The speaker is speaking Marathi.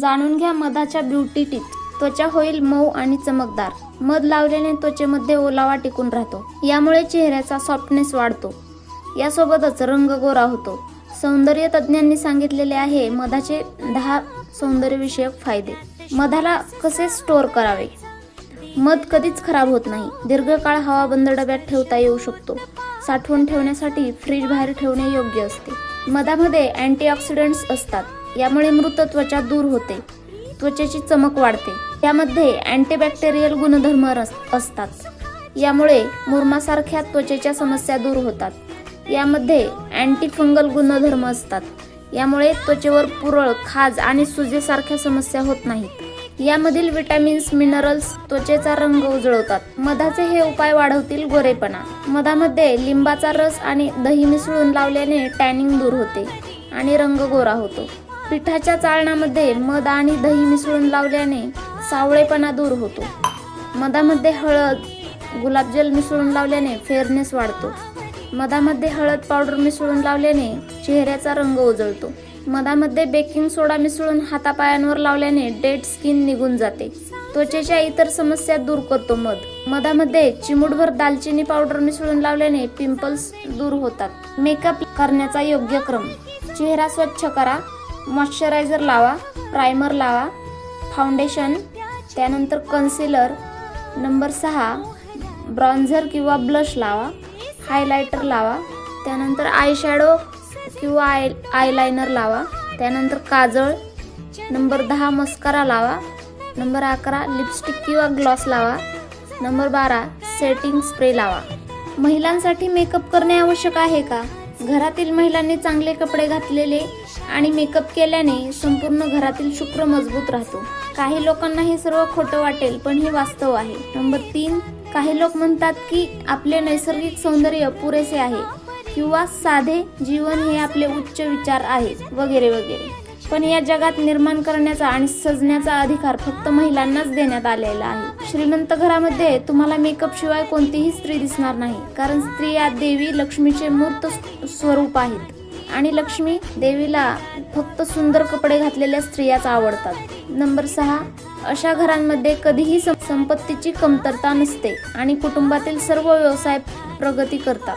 जाणून घ्या मधाच्या ब्युटी टिप. त्वचा होईल मऊ आणि चमकदार. मध लावल्याने त्वचेमध्ये ओलावा टिकून राहतो. यामुळे चेहऱ्याचा सॉफ्टनेस वाढतो. यासोबतच रंग गोरा होतो. सौंदर्य तज्ज्ञांनी सांगितलेले आहे मधाचे दहा सौंदर्यविषयक फायदे. मधाला कसे स्टोअर करावे? मध कधीच खराब होत नाही. दीर्घकाळ हवाबंद डब्यात ठेवता येऊ शकतो. साठवून ठेवण्यासाठी फ्रीज बाहेर ठेवणे योग्य असते. मधामध्ये अँटीऑक्सिडंट्स असतात. यामुळे मृत त्वचा दूर होते. त्वचेची चमक वाढते. त्यामध्ये अँटीबॅक्टेरियल गुणधर्म असतात. यामुळे मुरमासारख्या त्वचेच्या समस्या दूर होतात. यामध्ये अँटीफंगल गुणधर्म असतात. यामुळे त्वचेवर पुरळ खाज आणि सुजेसारख्या समस्या होत नाहीत. यामधील विटॅमिन्स मिनरल्स त्वचेचा रंग उजळवतात. मधाचे हे उपाय वाढवतील गोरेपणा. मधामध्ये लिंबाचा रस आणि दही मिसळून लावल्याने टॅनिंग दूर होते आणि रंग गोरा होतो. पिठाच्या चाळणामध्ये मध आणि दही मिसळून लावल्याने सावळेपणा दूर होतो. मधामध्ये हळद गुलाबजल मिसळून लावल्याने फेअरनेस वाढतो. मधामध्ये हळद पावडर मिसळून लावल्याने चेहऱ्याचा रंग उजळतो. मधामध्ये बेकिंग सोडा मिसळून हातापायांवर लावल्याने डेड स्किन निघून जाते. त्वचेच्या इतर समस्या दूर करतो मध. मधामध्ये चिमूटभर दालचिनी पावडर मिसळून लावल्याने पिंपल्स दूर होतात. मेकअप करण्याचा योग्य क्रम. चेहरा स्वच्छ करा मॉइश्चरायझर लावा प्रायमर लावा फाउंडेशन त्यानंतर कन्सिलर नंबर सहा ब्रॉन्झर किंवा ब्लश लावा हायलायटर लावा त्यानंतर आयशॅडो किंवा आय आयलायनर लावा. त्यानंतर काजळ नंबर दहा मस्कारा लावा. नंबर अकरा लिपस्टिक किंवा ग्लॉस लावा. नंबर बारा सेटिंग स्प्रे लावा. महिलांसाठी मेकअप करणे आवश्यक आहे का? घरातील महिलांनी चांगले कपडे घातलेले आणि मेकअप केल्याने संपूर्ण घरातील शुक्र मजबूत राहतो. काही लोकांना हे सर्व खोटं वाटेल पण हे वास्तव आहे. नंबर तीन काही लोक म्हणतात की आपले नैसर्गिक सौंदर्य पुरेसे आहे. किंवा साधे जीवन हे आपले उच्च विचार आहेत वगैरे वगैरे. पण या जगात निर्माण करण्याचा आणि सजण्याचा अधिकार फक्त महिलांनाच देण्यात आलेला आहे. श्रीमंत घरामध्ये तुम्हाला मेकअप शिवाय कोणतीही स्त्री दिसणार नाही कारण स्त्री या देवी लक्ष्मीचे मूर्त स्वरूप आहेत. आणि लक्ष्मी देवीला फक्त सुंदर कपडे घातलेल्या स्त्रियाच आवडतात. नंबर सहा अशा घरांमध्ये कधीही संपत्तीची कमतरता नसते आणि कुटुंबातील सर्व व्यवसाय प्रगती करतात.